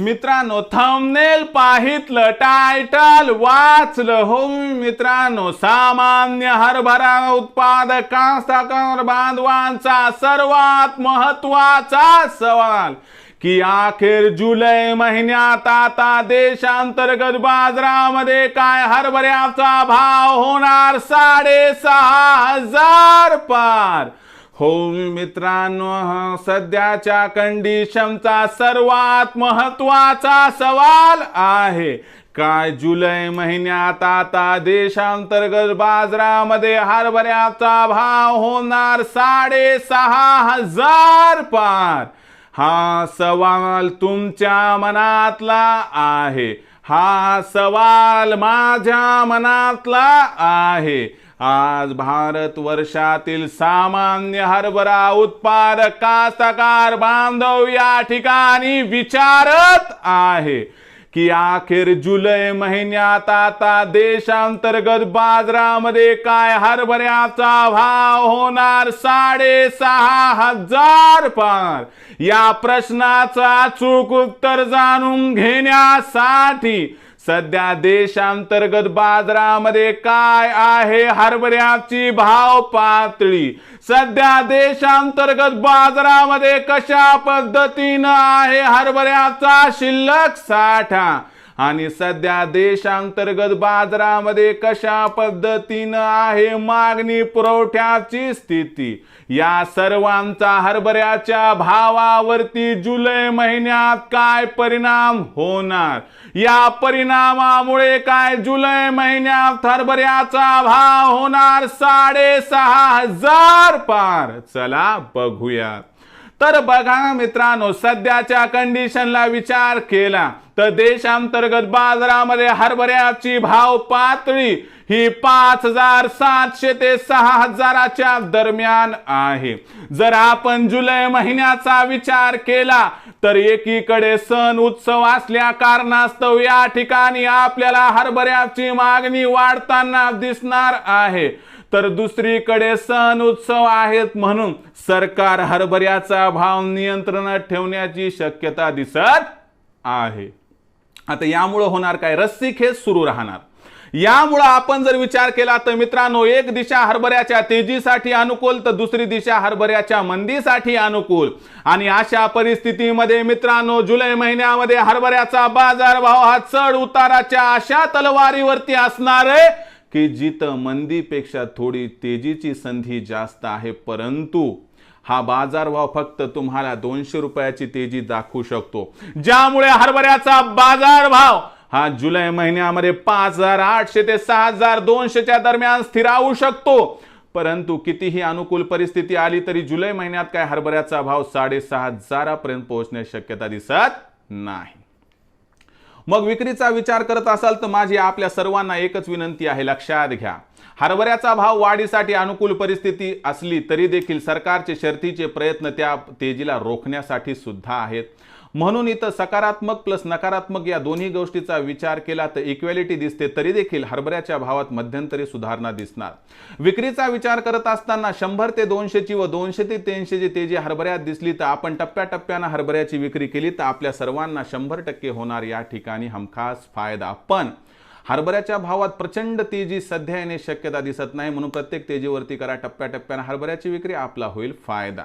मित्रांनो thumbnail पाहितलं title वाचलं. हो मित्रांनो सामान्य हरभरा उत्पादक बांधवांचा सर्वात महत्त्वाचा सवाल की अखेर जुलै महिन्यात आता देशांतर्गत बाजारामध्ये काय हरभऱ्याचा भाव होणार? साडेसहा हजार पार. हो मित्रांनो सध्याच्या कंडिशनचा सर्वात महत्त्वाचा सवाल आहे काय जुलै महिन्यात आता देशांतर्गत बाजारामध्ये हरभऱ्याचा भाव होणार साडेसहा हजार पार? हा सवाल तुमच्या मनातला आहे हा सवाल माझ्या मनातला आहे. आज भारत वर्षातील सामान्य हरभरा उत्पादक कास्तकार बांधव या ठिकाणी विचारत आहे की अखेर जुलै महिन्यात आता देशांतर्गत बाजारामध्ये काय हरभऱ्याचा भाव होणार? साडेसहा हजार पार. या प्रश्नाचा चूक उत्तर जाणून घेण्यासाठी सध्या देशांतर्गत बाजारामध्ये काय आहे हरभऱ्याची भाव पातळी? सध्या देशांतर्गत बाजारामध्ये कशा पद्धतीनं आहे हरभऱ्याचा शिल्लक साठा? आणि सध्या देशांतर्गत बाजारामध्ये कशा पद्धतीनं आहे मागणी पुरवठ्याची स्थिती? या सर्वांचा हरभऱ्याच्या भावावरती जुलै महिन्यात काय परिणाम होणार? या परिणामामुळे काय जुलै महिन्यात हरभऱ्याचा भाव होणार? साडेसहा हजार पार. चला बघूयात. तर बघा मित्रांनो सध्याच्या कंडिशनला विचार केला तर देशांतर्गत बाजारामध्ये हरभऱ्याची भाव पातळी ही पाच हजार सातशे ते सहा हजाराच्या दरम्यान आहे. जर आपण जुलै महिन्याचा विचार केला तर एकीकडे सण उत्सव असल्या कारणास्तव या ठिकाणी आपल्याला हरभऱ्याची मागणी वाढताना दिसणार आहे. तर दुसरीकडे सण उत्सव आहेत म्हणून सरकार हरभऱ्याचा भाव नियंत्रणात ठेवण्याची शक्यता दिसत आहे. आता यामुळं होणार काय? रस्सीखेच सुरू राहणार. यामुळं आपण जर विचार केला तर मित्रांनो एक दिशा हरभऱ्याच्या तेजीसाठी अनुकूल तर दुसरी दिशा हरभऱ्याच्या मंदीसाठी अनुकूल. आणि अशा परिस्थितीमध्ये मित्रांनो जुलै महिन्यामध्ये हरभऱ्याचा बाजारभाव हा चढ उताराच्या अशा तलवारीवरती असणार आहे. की जिथं मंदीपेक्षा थोडी तेजीची संधी जास्त आहे परंतु हा बाजारभाव फक्त तुम्हाला दोनशे रुपयाची तेजी दाखवू शकतो. ज्यामुळे हरभऱ्याचा बाजारभाव हा जुलै महिन्यामध्ये पाच हजार आठशे ते सहा हजार दोनशेच्या दरम्यान स्थिरावू शकतो. परंतु कितीही अनुकूल परिस्थिती आली तरी जुलै महिन्यात काय हरभऱ्याचा भाव साडेसहा हजारापर्यंत पोहोचण्याची शक्यता दिसत नाही. मग विक्रीचा विचार करत असाल तर माझी आपल्या सर्वांना एकच विनंती आहे लक्षात घ्या. हरभऱ्याचा भाव वाढीसाठी अनुकूल परिस्थिती असली तरी देखील सरकारचे शर्तीचे प्रयत्न त्या तेजीला रोखण्यासाठी सुद्धा आहेत. म्हणून इथं सकारात्मक प्लस नकारात्मक या दोन्ही गोष्टीचा विचार केला तर इक्वॅलिटी दिसते तरी देखील हरभऱ्याच्या भावात मध्यंतरी सुधारणा दिसणार. विक्रीचा विचार करत असताना शंभर ते दोनशेची व दोनशे ते तीनशेची तेजी हरभऱ्यात दिसली तर आपण टप्प्याटप्प्यानं हरभऱ्याची विक्री केली तर आपल्या सर्वांना शंभर टक्के होणार या ठिकाणी हमखास फायदा. पण हरभऱ्याच्या भावात प्रचंड तेजी सध्या येणे शक्यता दिसत नाही म्हणून प्रत्येक तेजीवरती करा टप्प्याटप्प्यानं हरभऱ्याची विक्री आपला होईल फायदा.